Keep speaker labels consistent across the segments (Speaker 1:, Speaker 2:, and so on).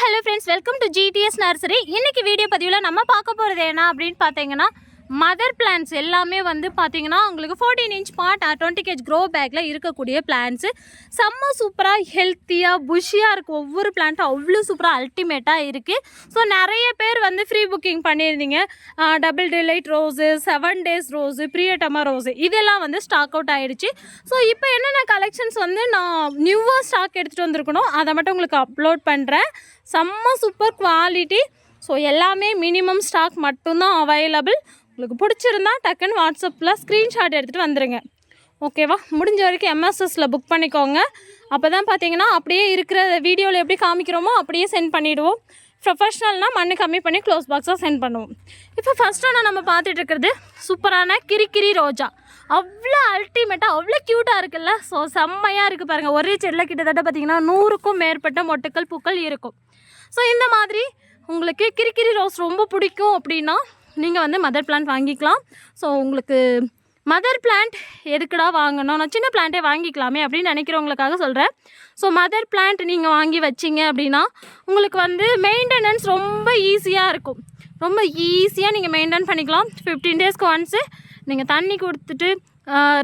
Speaker 1: Hello friends welcome to GDS nursery இன்னைக்கு video பதிவில் நம்ம பார்க்க போகிறது என்ன அப்படின்னு பார்த்தீங்கன்னா மதர் பிளான்ஸ் எல்லாமே வந்து பார்த்தீங்கன்னா உங்களுக்கு fourteen inch pot twenty kg grow பேக்கில் இருக்கக்கூடிய பிளான்ஸு செம்ம சூப்பராக ஹெல்த்தியாக புஷியாக இருக்குது ஒவ்வொரு பிளான்ட்டும் அவ்வளோ சூப்பராக அல்டிமேட்டாக இருக்குது ஸோ நிறைய பேர் வந்து ஃப்ரீ புக்கிங் பண்ணியிருந்தீங்க. Double delight rose seven days rose பிரியட்டமா rose இதெல்லாம் வந்து ஸ்டாக் அவுட் ஆகிடுச்சு ஸோ இப்போ என்னென்ன கலெக்ஷன்ஸ் வந்து நான் நியூவாக ஸ்டாக் எடுத்துகிட்டு வந்திருக்கணும் அதை மட்டும் உங்களுக்கு அப்லோட் பண்ணுறேன் செம்ம சூப்பர் குவாலிட்டி ஸோ எல்லாமே மினிமம் ஸ்டாக் மட்டும்தான் அவைலபிள் உங்களுக்கு பிடிச்சிருந்தா டக்குன்னு வாட்ஸ்அப்பில் ஸ்க்ரீன்ஷாட் எடுத்துகிட்டு வந்துடுங்க ஓகேவா முடிஞ்ச வரைக்கும் எம்எஸ்எஸில் புக் பண்ணிக்கோங்க. அப்போ தான் பார்த்தீங்கன்னா அப்படியே இருக்கிற வீடியோவில் எப்படி காமிக்கிறோமோ அப்படியே சென்ட் பண்ணிவிடுவோம் ப்ரொஃபஷ்னல்னால் மண்ணு கம்மி பண்ணி க்ளோஸ் பாக்ஸாக சென்ட் பண்ணுவோம். இப்போ ஃபஸ்ட்டாக நம்ம பார்த்துட்டு இருக்கிறது சூப்பரான கிரிக்கிரி ரோஜா. அவ்வளோ அல்டிமேட்டாக அவ்வளோ க்யூட்டாக இருக்குல்ல? ஸோ செம்மையாக இருக்குது பாருங்கள் ஒரே செடியில் கிட்டத்தட்ட பார்த்தீங்கன்னா நூறுக்கும் மேற்பட்ட மொட்டுக்கள் பூக்கள் இருக்கும். ஸோ இந்த மாதிரி உங்களுக்கு கிரிக்கிரி ரோஸ் ரொம்ப பிடிக்கும் அப்படின்னா நீங்கள் வந்து மதர் பிளான்ட் வாங்கிக்கலாம். ஸோ உங்களுக்கு மதர் பிளான்ட் எதுக்குடா வாங்கணும்? நான் சின்ன பிளான்ட்டே வாங்கிக்கலாமே அப்படின்னு நினைக்கிறவங்களுக்காக சொல்கிறேன் ஸோ மதர் பிளான்ட் நீங்கள் வாங்கி வச்சிங்க அப்படின்னா உங்களுக்கு வந்து மெயின்டெனன்ஸ் ரொம்ப ஈஸியாக இருக்கும். ரொம்ப ஈஸியாக நீங்கள் மெயின்டைன் பண்ணிக்கலாம். ஃபிஃப்டீன் டேஸ்க்கு ஒன்ஸு நீங்கள் தண்ணி கொடுத்துட்டு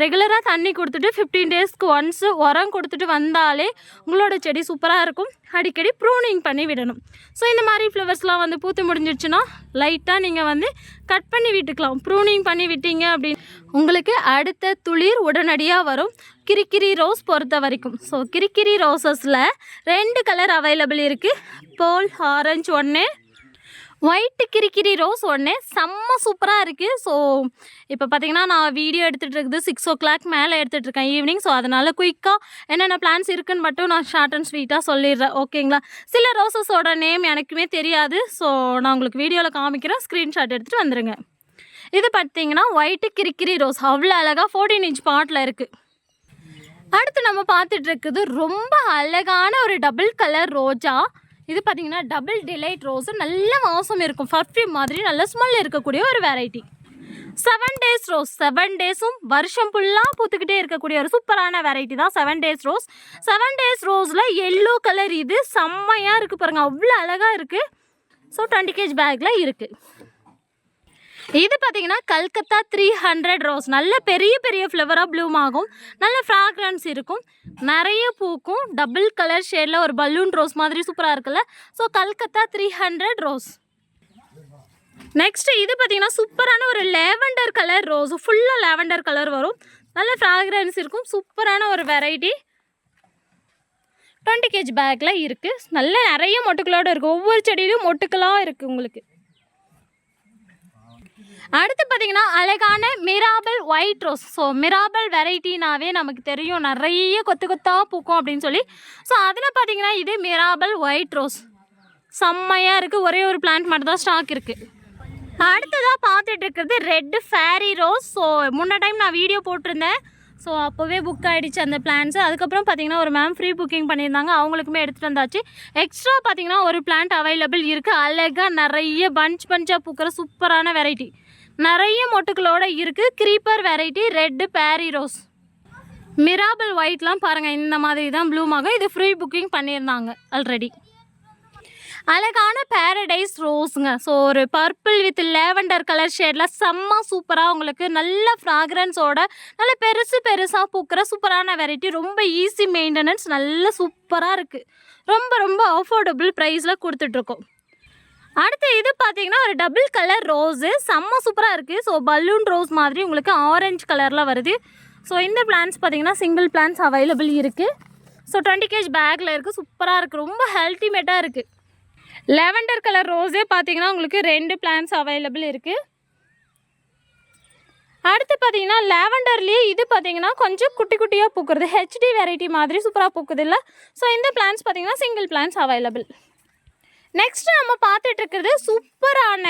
Speaker 1: ரெகுலராக தண்ணி கொடுத்துட்டு ஃபிஃப்டீன் டேஸ்க்கு ஒன்ஸு உரம் கொடுத்துட்டு வந்தாலே உங்களோட செடி சூப்பராக இருக்கும். அடிக்கடி ப்ரூனிங் பண்ணி விடணும். ஸோ இந்த மாதிரி ஃப்ளவர்ஸ்லாம் வந்து பூத்து முடிஞ்சிடுச்சுன்னா லைட்டாக நீங்கள் வந்து கட் பண்ணி விட்டுக்கலாம். ப்ரூனிங் பண்ணி விட்டீங்க அப்படின்னு உங்களுக்கு அடுத்த துளிர் உடனடியாக வரும். கிரிக்கிரி ரோஸ் பொறுத்த வரைக்கும். ஸோ கிரிக்கிரி ரோசஸில் ரெண்டு கலர் அவைலபிள் இருக்குது போல் ஆரஞ்சு ஒன்று ஒயிட்டு கிரிக்கிரி ரோஸ் ஒன்று செம்ம சூப்பராக இருக்குது ஸோ இப்போ பார்த்தீங்கன்னா நான் வீடியோ எடுத்துகிட்டு இருக்குது சிக்ஸ் ஓ கிளாக் மேலே எடுத்துகிட்டு இருக்கேன் ஈவினிங் ஸோ அதனால் குயிக்காக என்னென்ன பிளான்ஸ் இருக்குன்னு மட்டும் நான் ஷார்ட் அண்ட் ஸ்வீட்டாக சொல்லிடுறேன். ஓகேங்களா சில ரோசஸோட நேம் எனக்குமே தெரியாது. ஸோ நான் உங்களுக்கு வீடியோவில் காமிக்கிறேன். ஸ்க்ரீன்ஷாட் எடுத்துகிட்டு வந்துடுங்க இது பார்த்தீங்கன்னா ஒயிட்டு கிரிக்கிரி ரோஸ் அவ்வளோ அழகாக ஃபோர்டீன் இன்ச் பாட்டில் இருக்குது அடுத்து நம்ம பார்த்துட்டு இருக்குது ரொம்ப அழகான ஒரு டபுள் கலர் ரோஜா. இது பார்த்தீங்கன்னா டபுள் டிலைட் ரோஸு நல்ல வாசம் இருக்கும். பர்ஃப்யூம் மாதிரி நல்ல ஸ்மெல் இருக்கக்கூடிய ஒரு variety seven days rose seven டேஸும் வருஷம் ஃபுல்லாக பூத்துக்கிட்டே இருக்கக்கூடிய ஒரு சூப்பரான வெரைட்டி தான் seven days rose seven days ரோஸில் yellow colour இது செம்மையாக இருக்குது பாருங்கள் அவ்வளோ அழகாக இருக்குது ஸோ டுவெண்ட்டி கேஜ் பேக்கில் இருக்குது இது பார்த்தீங்கன்னா கல்கத்தா த்ரீ ஹண்ட்ரட் ரோஸ் நல்ல பெரிய பெரிய ஃப்ளவராக ப்ளூம் ஆகும். நல்ல ஃப்ராக்ரன்ஸ் இருக்கும். நிறைய பூக்கும். டபுள் கலர் ஷேடில் ஒரு பலூன் ரோஸ் மாதிரி சூப்பராக இருக்குல்ல. So Calcutta three hundred rose next இது பார்த்தீங்கன்னா சூப்பரான ஒரு லேவண்டர் கலர் ரோஸ் ஃபுல்லாக லேவண்டர் கலர் வரும். நல்ல ஃப்ராக்ரன்ஸ் இருக்கும். சூப்பரான ஒரு வெரைட்டி டுவெண்ட்டி கேஜ் பேக்கில் இருக்குது நல்ல நிறைய மொட்டுக்களோடு இருக்குது ஒவ்வொரு செடியிலும் மொட்டுக்களாக இருக்குது உங்களுக்கு. அடுத்து பார்த்தீங்கன்னா அழகான Mirabel white rose so Mirabel வெரைட்டினாவே நமக்கு தெரியும். நிறைய கொத்து கொத்தாக பூக்கும் அப்படின்னு சொல்லி. ஸோ அதில் பார்த்தீங்கன்னா இது மிராபல் ஒயிட் ரோஸ் செம்மையாக இருக்குது ஒரே ஒரு பிளான்ட் மட்டும் தான் ஸ்டாக் இருக்குது அடுத்ததாக பார்த்துட்டு இருக்கிறது ரெட் ஃபேரி ரோஸ் ஸோ முன்ன டைம் நான் வீடியோ போட்டிருந்தேன். ஸோ அப்போவே புக் ஆகிடுச்சு அந்த பிளான்ஸு அதுக்கப்புறம் பார்த்தீங்கன்னா ஒரு மேம் ஃப்ரீ புக்கிங் பண்ணியிருந்தாங்க. அவங்களுக்குமே எடுத்துகிட்டு வந்தாச்சு. எக்ஸ்ட்ரா பார்த்தீங்கன்னா ஒரு பிளான்ட் அவைலபிள் இருக்குது அழகாக நிறைய பஞ்ச் பஞ்சாக பூக்கிற சூப்பரான வெரைட்டி நிறைய மொட்டுக்களோட இருக்குது creeper variety red fairy rose Mirabel ஒயிட்லாம் பாருங்கள் இந்த மாதிரி தான் ப்ளூம் ஆகும் இது ஃப்ரீ புக்கிங் பண்ணியிருந்தாங்க ஆல்ரெடி அழகான பேரடைஸ் ரோஸுங்க ஸோ ஒரு பர்பிள் வித் லேவண்டர் கலர் ஷேடில் செம்ம சூப்பராக உங்களுக்கு நல்ல ஃப்ராக்ரன்ஸோட நல்ல பெருசு பெருசாக பூக்கிற சூப்பரான வெரைட்டி ரொம்ப ஈஸி மெயின்டெனன்ஸ் நல்ல சூப்பராக இருக்குது ரொம்ப ரொம்ப அஃபோர்டபுள் ப்ரைஸில் கொடுத்துட்ருக்கோம். அடுத்து இது பார்த்தீங்கன்னா ஒரு டபுள் கலர் ரோஸு செம்ம சூப்பராக இருக்குது ஸோ பலூன் ரோஸ் மாதிரி உங்களுக்கு ஆரஞ்சு கலரில் வருது. ஸோ இந்த பிளான்ஸ் பார்த்தீங்கன்னா சிங்கிள் பிளான்ஸ் அவைலபிள் இருக்குது ஸோ டுவெண்ட்டி கேஜ் பேக்கில் இருக்குது சூப்பராக இருக்குது ரொம்ப ஹெல்த்திமேட்டாக இருக்குது லெவண்டர் கலர் ரோஸே பார்த்தீங்கன்னா உங்களுக்கு ரெண்டு பிளான்ஸ் அவைலபிள் இருக்குது அடுத்து பார்த்தீங்கன்னா லேவண்டர்லேயே இது பார்த்தீங்கன்னா கொஞ்சம் குட்டி குட்டியாக பூக்குறது. ஹெச்டி வெரைட்டி மாதிரி சூப்பராக பூக்குது இல்லை? ஸோ இந்த பிளான்ஸ் பார்த்தீங்கன்னா சிங்கிள் பிளான்ஸ் அவைலபிள் நெக்ஸ்ட் நம்ம பார்த்துட்டு இருக்கிறது சூப்பரான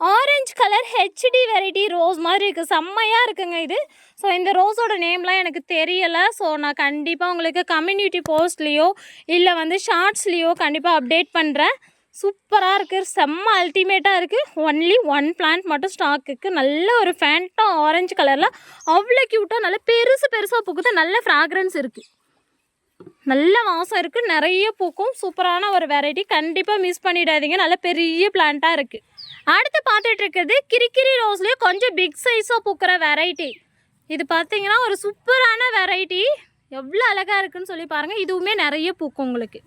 Speaker 1: orange colour HD variety rose மாதிரி இருக்குது செம்மையாக இருக்குங்க இது. ஸோ இந்த ரோஸோட நேம்லாம் எனக்கு தெரியலை. ஸோ நான் கண்டிப்பாக உங்களுக்கு கம்யூனிட்டி போஸ்ட்லேயோ இல்லை வந்து ஷார்ட்ஸ்லேயோ கண்டிப்பாக அப்டேட் பண்ணுறேன் சூப்பராக இருக்குது செம்ம அல்டிமேட்டாக இருக்குது ஒன்லி ஒன் பிளான்ட் மட்டும் ஸ்டாக்குக்கு இருக்குது நல்ல ஒரு ஃபேண்ட்டாக ஆரஞ்சு கலரில் அவ்வளோ க்யூட்டாக நல்ல பெருசு பெருசாக பூக்குது. நல்ல ஃப்ராக்ரன்ஸ் இருக்குது நல்ல வாசம் இருக்குது நிறைய பூக்கும். சூப்பரான ஒரு வெரைட்டி கண்டிப்பாக மிஸ் பண்ணிடாதீங்க. நல்ல பெரிய பிளான்ட்டாக இருக்குது அடுத்து பார்த்துட்டு இருக்கிறது கிரிக்கிரி ரோஸ்லேயே கொஞ்சம் பிக் சைஸாக பூக்கிற வெரைட்டி இது பார்த்தீங்கன்னா ஒரு சூப்பரான வெரைட்டி எவ்வளோ அழகாக இருக்குன்னு சொல்லி பாருங்கள் இதுவுமே நிறைய பூக்கும் உங்களுக்கு.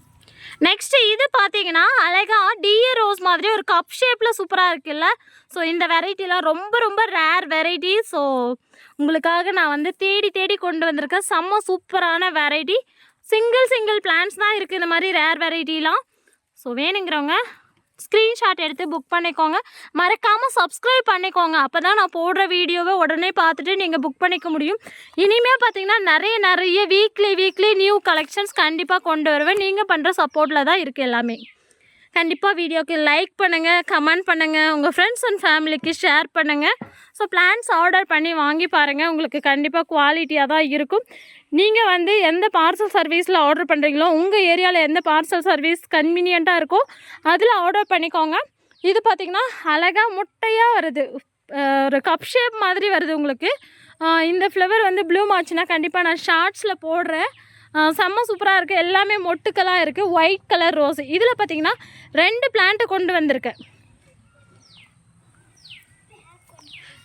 Speaker 1: நெக்ஸ்ட்டு இது பார்த்தீங்கன்னா அழகா டிஏ ரோஸ் மாதிரி ஒரு கப் ஷேப்பில் சூப்பராக இருக்குல்ல. ஸோ இந்த வெரைட்டிலாம் ரொம்ப ரொம்ப ரேர் வெரைட்டி ஸோ உங்களுக்காக நான் வந்து தேடி தேடி கொண்டு வந்திருக்கேன் செம்ம சூப்பரான வெரைட்டி சிங்கிள் சிங்கிள் பிளான்ஸ் தான் இருக்குது இந்த மாதிரி ரேர் வெரைட்டிலாம் ஸோ வேணுங்கிறவங்க ஸ்க்ரீன்ஷாட் எடுத்து புக் பண்ணிக்கோங்க. மறக்காமல் சப்ஸ்கிரைப் பண்ணிக்கோங்க. அப்போ தான் நான் போடுற வீடியோவை உடனே பார்த்துட்டு நீங்கள் புக் பண்ணிக்க முடியும். இனிமேல் பார்த்தீங்கன்னா நிறைய நிறைய வீக்லி வீக்லி நியூ கலெக்ஷன்ஸ் கண்டிப்பாக கொண்டு வருவேன். நீங்கள் பண்ணுற சப்போர்ட்டில் தான் இருக்குது எல்லாமே. கண்டிப்பாக வீடியோக்கு லைக் பண்ணுங்கள் கமெண்ட் பண்ணுங்கள் உங்கள் ஃப்ரெண்ட்ஸ் அண்ட் ஃபேமிலிக்கு ஷேர் பண்ணுங்கள் ஸோ பிளான்ஸ் ஆர்டர் பண்ணி வாங்கி பாருங்கள் உங்களுக்கு கண்டிப்பாக குவாலிட்டியாக தான் இருக்கும். நீங்கள் வந்து எந்த பார்சல் சர்வீஸில் ஆர்டர் பண்ணுறீங்களோ உங்கள் ஏரியாவில் எந்த பார்சல் சர்வீஸ் கன்வீனியண்ட்டாக இருக்கோ அதில் ஆர்டர் பண்ணிக்கோங்க. இது பார்த்திங்கன்னா அழகாக முட்டையாக வருது. ஒரு கப் ஷேப் மாதிரி வருது உங்களுக்கு. இந்த ஃப்ளவர் வந்து ப்ளூம் ஆச்சுன்னா கண்டிப்பாக நான் ஷார்ட்ஸில் போடுறேன். செம்ம சூப்பராக இருக்குது எல்லாமே மொட்டுக்களாக இருக்குது ஒயிட் கலர் ரோஸ் இதில் பார்த்தீங்கன்னா ரெண்டு பிளான்ட்டு கொண்டு வந்திருக்கேன்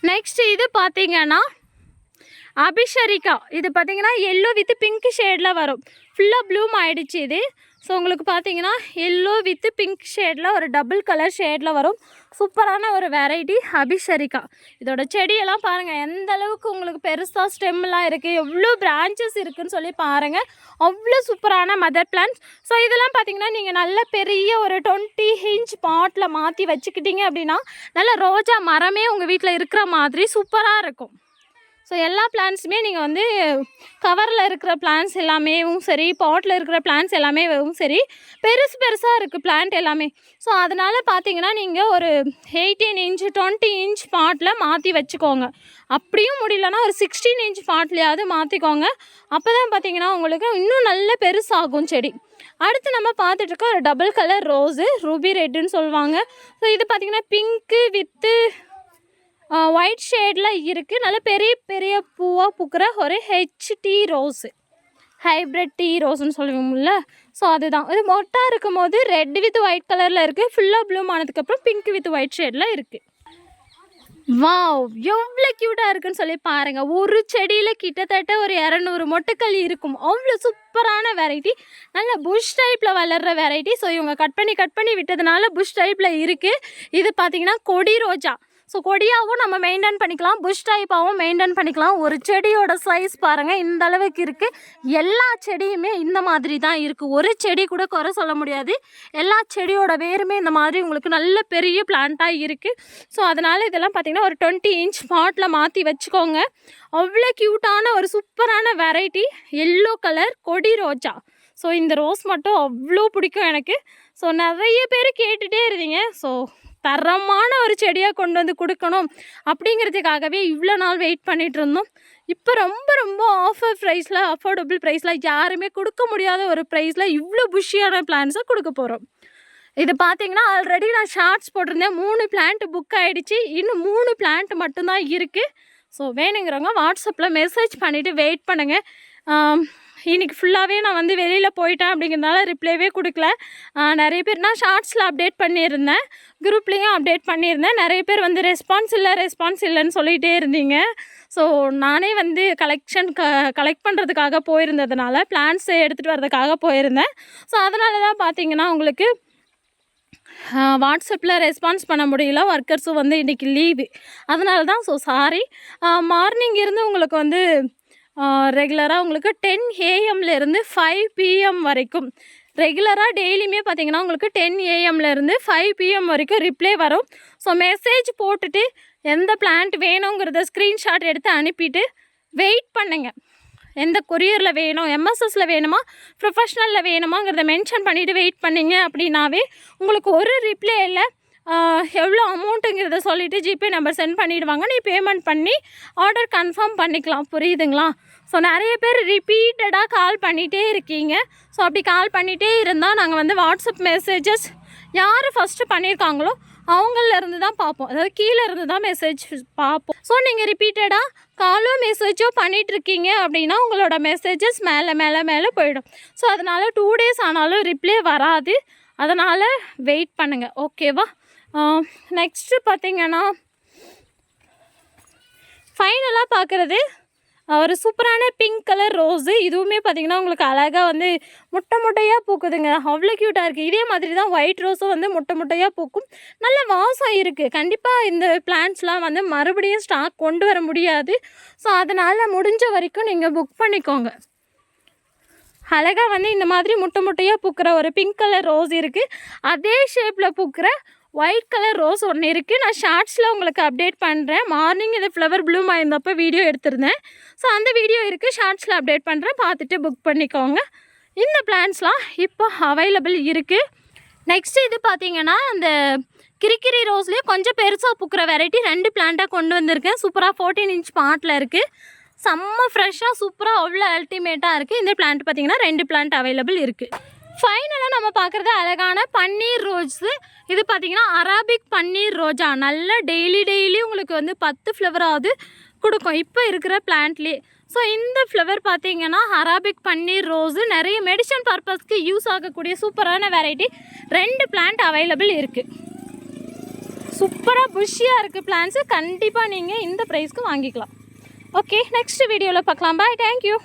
Speaker 1: நெக்ஸ்ட் இது பார்த்தீங்கன்னா அபிஷரிகா. இது பார்த்தீங்கன்னா எல்லோ வித் பிங்க் ஷேடில் வரும். ஃபுல்லாக ப்ளூம் ஆயிடுச்சு இது. ஸோ உங்களுக்கு பார்த்தீங்கன்னா எல்லோ வித் பிங்க் ஷேடில் ஒரு டபுள் கலர் ஷேடில் வரும். சூப்பரான ஒரு வெரைட்டி அபிஷரிக்கா இதோட செடியெல்லாம் பாருங்கள் எந்த அளவுக்கு உங்களுக்கு பெருசாக ஸ்டெம்லாம் இருக்குது எவ்வளோ பிரான்ச்சஸ் இருக்குதுன்னு சொல்லி பாருங்கள் அவ்வளோ சூப்பரான மதர் பிளான்ஸ் ஸோ இதெல்லாம் பார்த்தீங்கன்னா நீங்கள் நல்ல பெரிய ஒரு டுவெண்ட்டி இன்ச் பாட்டில் மாற்றி வச்சுக்கிட்டீங்க அப்படின்னா நல்ல ரோஜா மரமே உங்கள் வீட்டில் இருக்கிற மாதிரி சூப்பராக இருக்கும். ஸோ எல்லா பிளான்ஸுமே நீங்கள் வந்து கவரில் இருக்கிற பிளான்ஸ் எல்லாமேவும் சரி பாட்டில் இருக்கிற பிளான்ஸ் எல்லாமேவும் சரி பெருசு பெருசாக இருக்குது பிளான்ட் எல்லாமே. ஸோ அதனால் பார்த்தீங்கன்னா நீங்கள் ஒரு எயிட்டீன் இன்ச் டுவெண்ட்டி இன்ச் பாட்டில் மாற்றி வச்சுக்கோங்க. அப்படியும் முடியலன்னா ஒரு சிக்ஸ்டீன் இன்ச் பாட்லையாவது மாற்றிக்கோங்க அப்போ தான் பார்த்தீங்கன்னா உங்களுக்கு இன்னும் நல்ல பெருசாகும் செடி. அடுத்து நம்ம பார்த்துட்டு ஒரு டபுள் கலர் ரோஸு ரூபி ரெட்டுன்னு சொல்லுவாங்க. ஸோ இது பார்த்திங்கன்னா பிங்க்கு வித்து ஒயிட் ஷேடில் இருக்குது நல்ல பெரிய பெரிய பூவாக பூக்கிற ஒரு ஹெச்டி ரோஸு ஹைப்ரிட் டீ ரோஸ்னு சொல்லுவோம்ல. ஸோ அதுதான். இது மொட்டாக இருக்கும் போது ரெட் வித் ஒயிட் கலரில் இருக்குது ஃபுல்லாக ப்ளூம் ஆனதுக்கப்புறம் பிங்க் வித் ஒயிட் ஷேடில் இருக்குது வாவ் எவ்வளோ க்யூட்டாக இருக்குன்னு சொல்லி பாருங்கள் ஒரு செடியில் கிட்டத்தட்ட ஒரு இரநூறு மொட்டுக்கள் இருக்கும். அவ்வளோ சூப்பரான வெரைட்டி நல்ல புஷ் டைப்பில் வளர்கிற வெரைட்டி ஸோ இவங்க கட் பண்ணி கட் பண்ணி விட்டதுனால புஷ் டைப்பில் இருக்குது இது பார்த்திங்கன்னா கொடி ரோஜா. ஸோ கொடியாகவும் நம்ம மெயின்டைன் பண்ணிக்கலாம் புஷ் டைப்பாகவும் மெயின்டைன் பண்ணிக்கலாம். ஒரு செடியோட சைஸ் பாருங்கள் இந்த அளவுக்கு இருக்குது எல்லா செடியுமே இந்த மாதிரி தான் இருக்குது ஒரு செடி கூட குறை சொல்ல முடியாது. எல்லா செடியோட வேருமே இந்த மாதிரி உங்களுக்கு நல்ல பெரிய பிளான்ட்டாக இருக்குது ஸோ அதனால் இதெல்லாம் பார்த்தீங்கன்னா ஒரு டுவெண்ட்டி இன்ச் பாட்டில் மாற்றி வச்சுக்கோங்க. அவ்வளோ க்யூட்டான ஒரு சூப்பரான வெரைட்டி எல்லோ கலர் கொடி ரோஜா. ஸோ இந்த ரோஸ் மட்டும் அவ்வளோ பிடிக்கும் எனக்கு. ஸோ நிறைய பேர் கேட்டுகிட்டே இருந்தீங்க. ஸோ தரமான ஒரு செடியாக கொண்டு வந்து கொடுக்கணும் அப்படிங்கிறதுக்காகவே இவ்வளோ நாள் வெயிட் பண்ணிட்டு இருந்தோம். இப்போ ரொம்ப ரொம்ப ஆஃபர் ப்ரைஸில் அஃபோர்டபுள் ப்ரைஸில் யாருமே கொடுக்க முடியாத ஒரு ப்ரைஸில் இவ்வளோ புஷியான பிளான்ஸை கொடுக்க போகிறோம் இது பார்த்தீங்கன்னா ஆல்ரெடி நான் ஷார்ட்ஸ் போட்டிருந்தேன். மூணு பிளான்ட் புக் ஆகிடுச்சு இன்னும் மூணு பிளான்ட் மட்டும்தான் இருக்குது ஸோ வேணுங்கிறவங்க வாட்ஸ்அப்பில் மெசேஜ் பண்ணிவிட்டு வெயிட் பண்ணுங்கள் இன்றைக்கி ஃபுல்லாகவே நான் வந்து வெளியில் போயிட்டேன் அப்படிங்கிறதுனால ரிப்ளைவே கொடுக்கல. நிறைய பேர் நான் ஷார்ட்ஸில் அப்டேட் பண்ணியிருந்தேன். குரூப்லேயும் அப்டேட் பண்ணியிருந்தேன். நிறைய பேர் வந்து ரெஸ்பான்ஸ் இல்லை ரெஸ்பான்ஸ் இல்லைன்னு சொல்லிகிட்டே இருந்தீங்க. ஸோ நானே வந்து கலெக்ஷன் க கலெக்ட் பண்ணுறதுக்காக போயிருந்ததுனால பிளான்ஸ் எடுத்துகிட்டு வர்றதுக்காக போயிருந்தேன். ஸோ அதனால தான் பார்த்தீங்கன்னா உங்களுக்கு வாட்ஸ்அப்பில் ரெஸ்பான்ஸ் பண்ண முடியல. ஒர்க்கர்ஸும் வந்து இன்றைக்கி லீவு அதனால தான் ஸோ சாரி மார்னிங் இருந்து உங்களுக்கு வந்து ரெகுலராக உங்களுக்கு டென் ஏஎம்லேருந்து ஃபைவ் பிஎம் வரைக்கும். ரெகுலராக டெய்லியுமே பார்த்தீங்கன்னா உங்களுக்கு டென் ஏஎம்லேருந்து ஃபைவ் பிஎம் வரைக்கும் ரிப்ளை வரும். ஸோ மெசேஜ் போட்டுட்டு எந்த பிளான்ட் வேணுங்கிறத ஸ்க்ரீன்ஷாட் எடுத்து அனுப்பிட்டு வெயிட் பண்ணுங்க. எந்த கொரியரில் வேணும் எம்எஸ்எஸில் வேணுமா ப்ரொஃபஷ்னலில் வேணுமாங்கிறத மென்ஷன் பண்ணிவிட்டு வெயிட் பண்ணிங்க அப்படின்னாவே உங்களுக்கு ஒரு ரிப்ளை இல்லை எவ்வளோ அமௌண்ட்டுங்கிறத சொல்லிவிட்டு ஜிபே நம்பர் சென்ட் பண்ணிவிடுவாங்க நீ பேமெண்ட் பண்ணி ஆர்டர் கன்ஃபார்ம் பண்ணிக்கலாம். புரியுதுங்களா? ஸோ நிறைய பேர் ரிப்பீட்டடாக கால் பண்ணிகிட்டே இருக்கீங்க. ஸோ அப்படி கால் பண்ணிகிட்டே இருந்தால் நாங்கள் வந்து வாட்ஸ்அப் மெசேஜஸ் யார் ஃபஸ்ட்டு பண்ணியிருக்காங்களோ அவங்கள இருந்து தான் பார்ப்போம். அதாவது கீழே இருந்து தான் மெசேஜ் பார்ப்போம். ஸோ நீங்கள் ரிப்பீட்டடாக காலோ மெசேஜோ பண்ணிகிட்ருக்கீங்க அப்படின்னா உங்களோட மெசேஜஸ் மேலே மேலே மேலே போயிடும். ஸோ அதனால் டூ டேஸ் ஆனாலும் ரிப்ளை வராது. அதனால் வெயிட் பண்ணுங்கள் ஓகேவா நெக்ஸ்ட்டு பார்த்திங்கன்னா ஃபைனலாக பார்க்குறது ஒரு சூப்பரான பிங்க் கலர் ரோஸு இதுவுமே பார்த்தீங்கன்னா உங்களுக்கு அழகாக வந்து முட்டை முட்டையாக பூக்குதுங்க. அவ்வளோ க்யூட்டாக இருக்குது இதே மாதிரி தான் ஒயிட் ரோஸும் வந்து முட்டை முட்டையாக பூக்கும். நல்ல வாசம் இருக்குது கண்டிப்பாக இந்த பிளான்ஸ்லாம் வந்து மறுபடியும் ஸ்டாக் கொண்டு வர முடியாது. ஸோ அதனால் முடிஞ்ச வரைக்கும் நீங்கள் புக் பண்ணிக்கோங்க. அழகாக வந்து இந்த மாதிரி முட்டை முட்டையாக பூக்கிற ஒரு பிங்க் கலர் ரோஸ் இருக்குது அதே ஷேப்பில் பூக்கிற ஒயிட் கலர் ரோஸ் ஒன்று இருக்குது நான் ஷார்ட்ஸில் உங்களுக்கு அப்டேட் பண்ணுறேன் மார்னிங் இது ஃப்ளவர் ப்ளூம் ஆயிருந்தப்போ வீடியோ எடுத்திருந்தேன். ஸோ அந்த வீடியோ இருக்குது ஷார்ட்ஸில் அப்டேட் பண்ணுறேன் பார்த்துட்டு புக் பண்ணிக்கோங்க. இந்த பிளான்ஸ்லாம் இப்போ அவைலபிள் இருக்குது நெக்ஸ்ட் இது பார்த்தீங்கன்னா அந்த கிரிக்கிரி ரோஸ்லேயே கொஞ்சம் பெருசாக பூக்கிற வெரைட்டி ரெண்டு பிளான்ட்டாக கொண்டு வந்திருக்கேன். சூப்பராக ஃபோர்டீன் இன்ச் பாட்டில் இருக்குது செம்ம ஃப்ரெஷ்ஷாக சூப்பராக அவ்வளோ அல்டிமேட்டாக இருக்குது இந்த பிளான்ட் பார்த்தீங்கன்னா ரெண்டு பிளான்ட் அவைலபிள் இருக்குது ஃபைனலாக நம்ம பார்க்குறது அழகான பன்னீர் ரோஸு இது பார்த்தீங்கன்னா அராபிக் பன்னீர் ரோஜா. நல்ல டெய்லி டெய்லி உங்களுக்கு வந்து பத்து ஃப்ளவராவது கொடுக்கும். இப்போ இருக்கிற பிளான்ட்லேயே ஸோ இந்த ஃப்ளவர் பார்த்தீங்கன்னா அராபிக் பன்னீர் ரோஸு நிறைய மெடிசன் பர்பஸ்க்கு யூஸ் ஆகக்கூடிய சூப்பரான வெரைட்டி ரெண்டு பிளான்ட் அவைலபிள் இருக்குது சூப்பராக புஷ்ஷியாக இருக்குது பிளான்ஸு கண்டிப்பாக நீங்கள் இந்த ப்ரைஸ்க்கு வாங்கிக்கலாம். ஓகே நெக்ஸ்ட் வீடியோவில் பார்க்கலாம். Bye thank you